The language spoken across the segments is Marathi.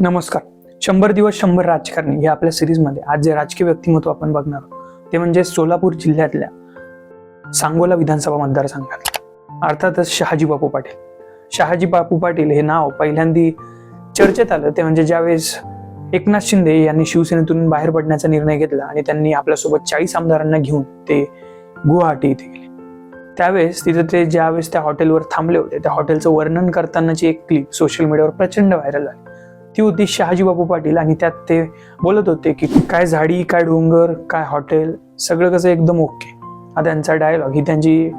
नमस्कार. शंभर दिवस शंभर राजकारणी या आपल्या सिरीजमध्ये आज जे राजकीय व्यक्तिमत्व आपण बघणार आहोत ते म्हणजे सोलापूर जिल्ह्यातल्या सांगोला विधानसभा मतदारसंघात. अर्थातच शहाजी बापू पाटील. शहाजी बापू पाटील हे नाव पहिल्यांदी चर्चेत आलं ते म्हणजे ज्यावेळेस एकनाथ शिंदे यांनी शिवसेनेतून बाहेर पडण्याचा निर्णय घेतला आणि त्यांनी आपल्यासोबत चाळीस आमदारांना घेऊन ते गुवाहाटी इथे गेले. त्यावेळेस तिथं ते ज्यावेळेस त्या हॉटेलवर थांबले होते त्या हॉटेलचं वर्णन करतानाची एक क्लिप सोशल मीडियावर प्रचंड व्हायरल झाली. ती होती शहाजी बापू पाटील आणि त्यात ते बोलत होते की काय झाडी काय डोंगर काय हॉटेल सगळं कसं एकदम ओके. हा त्यांचा डायलॉग ही त्यांची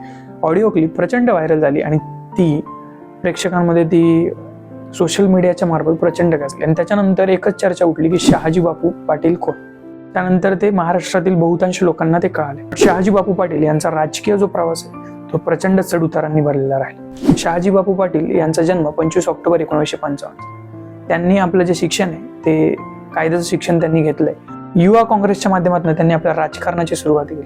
ऑडिओ क्लिप प्रचंड व्हायरल झाली आणि ती प्रेक्षकांमध्ये ती सोशल मीडियाच्या मार्फत प्रचंड गाजली. आणि त्याच्यानंतर एकच चर्चा उठली की शहाजी बापू पाटील कोण? त्यानंतर ते महाराष्ट्रातील बहुतांश लोकांना ते कळाले. शहाजी बापू पाटील यांचा राजकीय जो प्रवास आहे तो प्रचंड चढउतारांनी भरलेला राहील. शहाजी बापू पाटील यांचा जन्म पंचवीस ऑक्टोबर एकोणीसशे पंचावन्न. त्यांनी आपलं जे शिक्षण आहे ते कायद्याचं शिक्षण त्यांनी घेतलंय. युवा काँग्रेसच्या माध्यमातून त्यांनी आपल्या राजकारणाची सुरुवात केली.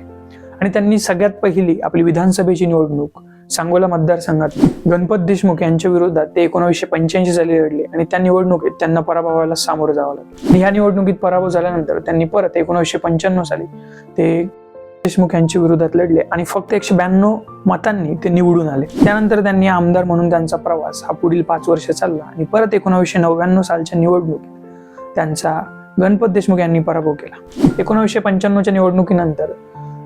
आणि त्यांनी सगळ्यात पहिली आपली विधानसभेची निवडणूक सांगोला मतदारसंघात गणपत देशमुख यांच्या विरोधात ते एकोणीसशे पंच्याऐंशी साली लढले आणि त्या निवडणुकीत त्यांना पराभवाला सामोरं जावं लागलं. ह्या निवडणुकीत पराभव झाल्यानंतर त्यांनी परत एकोणीसशे पंच्याण्णव साली ते देशमुख यांच्या विरोधात लढले आणि फक्त एकशे ब्याण्णव मतांनी ते निवडून आले. त्यानंतर त्यांनी आमदार म्हणून त्यांचा प्रवास हा पुढील पाच वर्ष चालला आणि परत एकोणविशे नव्याण्णव सालच्या निवडणुकीत त्यांचा गणपत देशमुख यांनी पराभव केला. एकोणीसशे पंच्याण्णवच्या निवडणुकीनंतर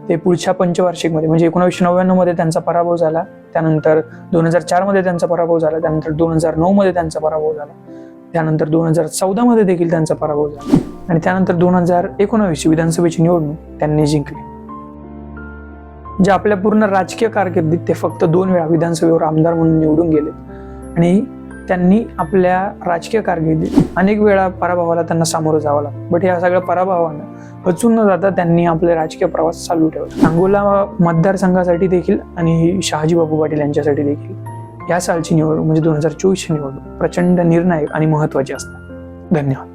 ते पुढच्या पंचवार्षिकमध्ये म्हणजे एकोणविशे नव्याण्णवमध्ये त्यांचा पराभव झाला. त्यानंतर दोन हजार चारमध्ये त्यांचा पराभव झाला. त्यानंतर दोन हजार नऊ मध्ये त्यांचा पराभव झाला. त्यानंतर दोन हजार चौदा मध्ये देखील त्यांचा पराभव झाला. आणि त्यानंतर दोन हजार एकोणावीसची विधानसभेची निवडणूक त्यांनी जिंकली. जे आपल्या पूर्ण राजकीय कारकिर्दीत ते फक्त दोन वेळा विधानसभेवर आमदार म्हणून निवडून गेले आणि त्यांनी आपल्या राजकीय कारकिर्दीत अनेक वेळा पराभवाला त्यांना सामोरं जावं लागलं. बट या सगळ्या पराभवानं खचून न जाता त्यांनी आपले राजकीय प्रवास चालू ठेवला. अंगोला मतदारसंघासाठी देखील आणि शहाजी बापू पाटील यांच्यासाठी देखील या सालची निवडणूक म्हणजे दोन हजार चोवीसची निवडणूक प्रचंड निर्णायक आणि महत्वाची असतात. धन्यवाद.